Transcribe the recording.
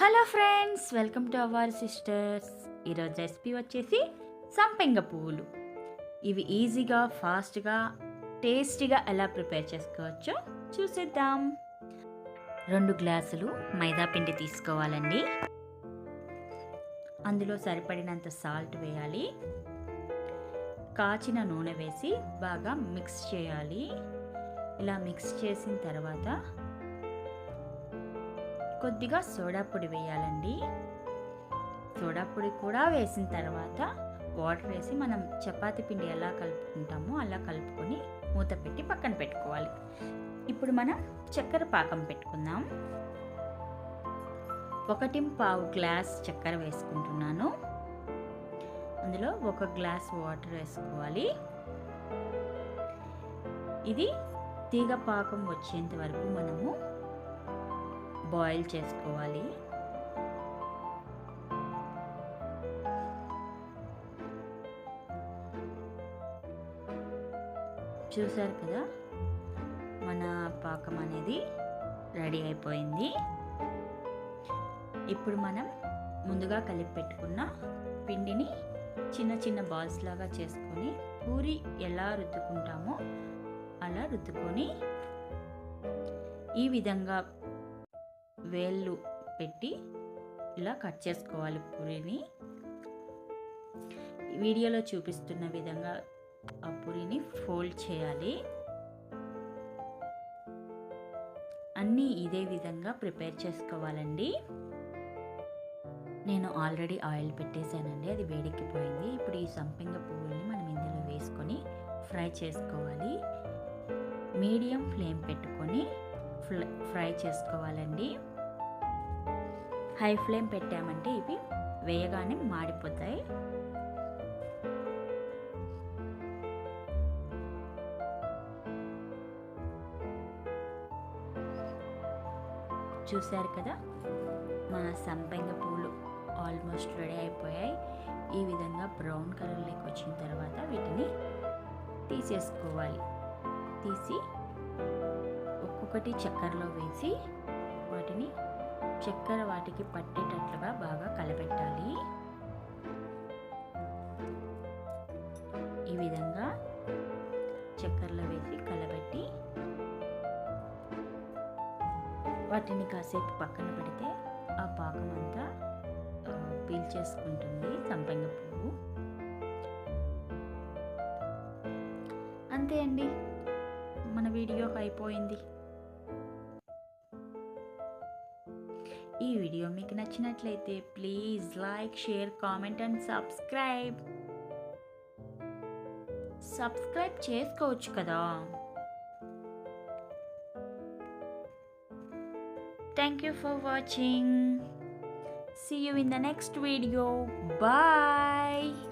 Hello friends welcome to our sisters. ఈరోజు recipe వచ్చేసి సంపెంగ పువ్వులు. ఇవి ఈజీగా ఫాస్ట్గా టేస్టీగా ఎలా ప్రిపేర్ చేసుకోవచ్చో చూసేద్దాం. రెండు గ్లాసులు మైదా పిండి తీసుకోవాలండి. అందులో సరిపడినంత సాల్ట్ వేయాలి. కాచిన నూనె వేసి బాగా మిక్స్ చేయాలి. ఇలా మిక్స్ చేసిన తర్వాత కొద్దిగా సోడా పొడి వేయాలండి. సోడా పొడి కూడా వేసిన తర్వాత వాటర్ వేసి మనం చపాతీ పిండి ఎలా కలుపుకుంటామో అలా కలుపుకొని మూత పెట్టి పక్కన పెట్టుకోవాలి. ఇప్పుడు మనం చక్కెర పాకం పెట్టుకుందాం. ఒకటి పావు గ్లాస్ చక్కెర వేసుకుంటున్నాను. అందులో ఒక గ్లాస్ వాటర్ వేసుకోవాలి. ఇది తీగ పాకం వచ్చేంత వరకు మనము బాయిల్ చేసుకోవాలి. చూసారు కదా మన పాకం అనేది రెడీ అయిపోయింది. ఇప్పుడు మనం ముందుగా కలిపి పెట్టుకున్న పిండిని చిన్న చిన్న బాల్స్ లాగా చేసుకొని పూరి ఎలా రుద్దుకుంటామో అలా రుద్దుకొని ఈ విధంగా వేళ్ళు పెట్టి ఇలా కట్ చేసుకోవాలి పూరిని. వీడియోలో చూపిస్తున్న విధంగా ఆ పూరిని ఫోల్డ్ చేయాలి. అన్నీ ఇదే విధంగా ప్రిపేర్ చేసుకోవాలండి. నేను ఆల్రెడీ ఆయిల్ పెట్టేశానండి అది వేడెక్కిపోయింది. ఇప్పుడు ఈ సంపెంగ పువ్వుల్ని మనం ఇందులో వేసుకొని ఫ్రై చేసుకోవాలి. మీడియం ఫ్లేమ్ పెట్టుకొని ఫ్రై చేసుకోవాలండి. హై ఫ్లేమ్ పెట్టామంటే ఇవి వేయగానే మాడిపోతాయి. చూశారు కదా మన సంపెంగ పూలు ఆల్మోస్ట్ రెడీ అయిపోయాయి. ఈ విధంగా బ్రౌన్ కలర్లోకి వచ్చిన తర్వాత వీటిని తీసేసుకోవాలి. తీసి ఒక్కొక్కటి చక్కెరలో వేసి వాటిని చక్కెర వాటికి పట్టేటట్లుగా బాగా కలపెట్టాలి ఈ విధంగా చక్కెరలో వేసి కలబెట్టి వాటిని కాసేపు పక్కన పెడితే ఆ పాకం అంతా పీల్చేసుకుంటుంది సంపెంగ పువ్వు. అంతే అండి. మన వీడియో అయిపోయింది. ఈ వీడియో మీకు నచ్చినట్లయితే please like share comment and subscribe subscribe చేసుకోవచ్చు కదా thank you for watching See you in the next video. Bye.